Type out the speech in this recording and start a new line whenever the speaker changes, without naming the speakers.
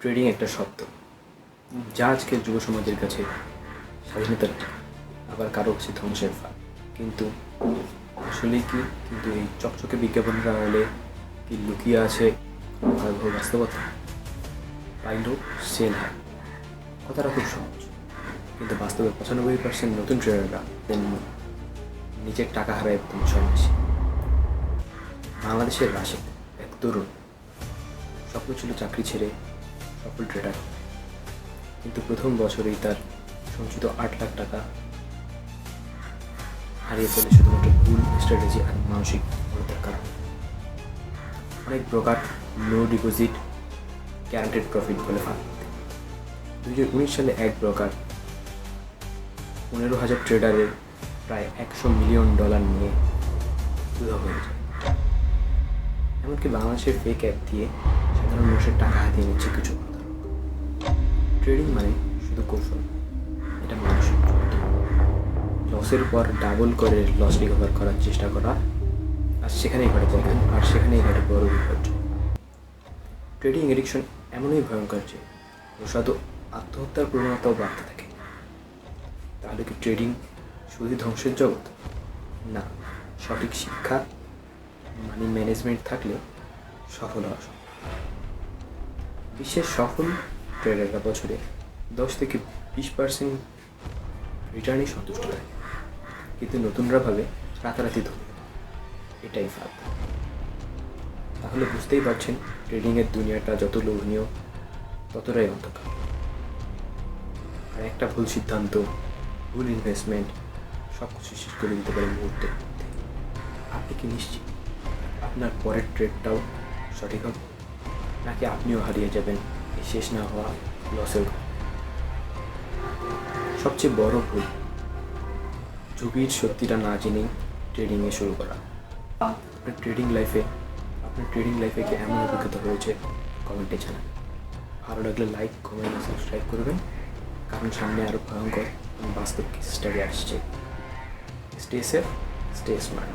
Trading একটা শব্দ। যা আজকে যুব সমাজের কাছে স্বাধীনতার আবার কারও কাছে ধ্বংসের ফাঁদ। কিন্তু আসলে কি? কিন্তু এই চকচকে বিজ্ঞাপনটা হলে কি লুকিয়ে আছে ভয়াবহ বাস্তবতা? পাইলো সেল হয় কথাটা খুব সহজ। কিন্তু বাস্তবে পঁচানব্বই পার্সেন্ট নতুন ট্রেডাররা নিজের টাকা হারায় একদম ছয় বাংলাদেশের রাশিদ এক তরুণ। স্বপ্ন ছিল চাকরি ছেড়ে সফল ট্রেডার কিন্তু প্রথম বছরেই তার সঞ্চিত আট লাখ টাকা হারিয়ে ফেলে শুধুমাত্র ভুল স্ট্র্যাটেজি আর মানসিক ক্ষমতার কারণে। অনেক broker low deposit guaranteed profit বলে ফাঁদ দুই হাজার উনিশ সালে এক ব্রোকার পনেরো হাজার ট্রেডারের প্রায় একশো মিলিয়ন ডলার নিয়ে উধাও হয়ে যায়। এমনকি বাংলাদেশের ফেক অ্যাপ দিয়ে সাধারণ মানুষের হাতিয়ে নিচ্ছে কিছু ট্রেডিং মানে শুধু কৌশল, এটা যুদ্ধ লসের পর ডাবল করে লস রিকভার করার চেষ্টা করা, আর সেখানেই ঘটে দেখেন আর সেখানেই ঘটে বড় বিপর্যয়। ট্রেডিং এডিকশন এমনই ভয়ঙ্কর যে প্রসাদ আত্মহত্যার প্রবণতাও বাড়তে থাকে। তাহলে কি ট্রেডিং শুধু ধ্বংসের জগৎ? না, সঠিক শিক্ষা মানি ম্যানেজমেন্ট থাকলে সফল হওয়া সম্ভব। বিশ্বের সফল ট্রেডাররা বছরে দশ থেকে বিশ পার্সেন্ট রিটার্নই সন্তুষ্ট থাকে। কিন্তু নতুনরা ভাবে রাতারাতি ধরে। এটাই ফাঁদ। তাহলে বুঝতেই পারছেন ট্রেডিংয়ের দুনিয়াটা যত লোভনীয়, ততটাই অন্ধকার। আর একটা ভুল সিদ্ধান্ত, ভুল ইনভেস্টমেন্ট সব কিছু শেষ করে দিতে পারে মুহূর্তের মধ্যে আপনি কি নিশ্চিত আপনার পরের ট্রেডটাও সঠিক হবে? নাকি আপনিও হারিয়ে যাবেন? এই শেষ না হওয়া লসের সবচেয়ে বড় ভুল, ঝুঁকির সত্যিটা না জেনেই ট্রেডিংয়ে শুরু করা। আপনার ট্রেডিং লাইফে আপনার ট্রেডিং লাইফে কি এমন অভিজ্ঞতা হয়েছে? কমেন্টে জানান। ভালো লাগলে লাইক কমেন্ট সাবস্ক্রাইব করবেন। কারণ সামনে আরও ভয়ঙ্কর বাস্তব স্টাডি আসছে। Stay safe stay smart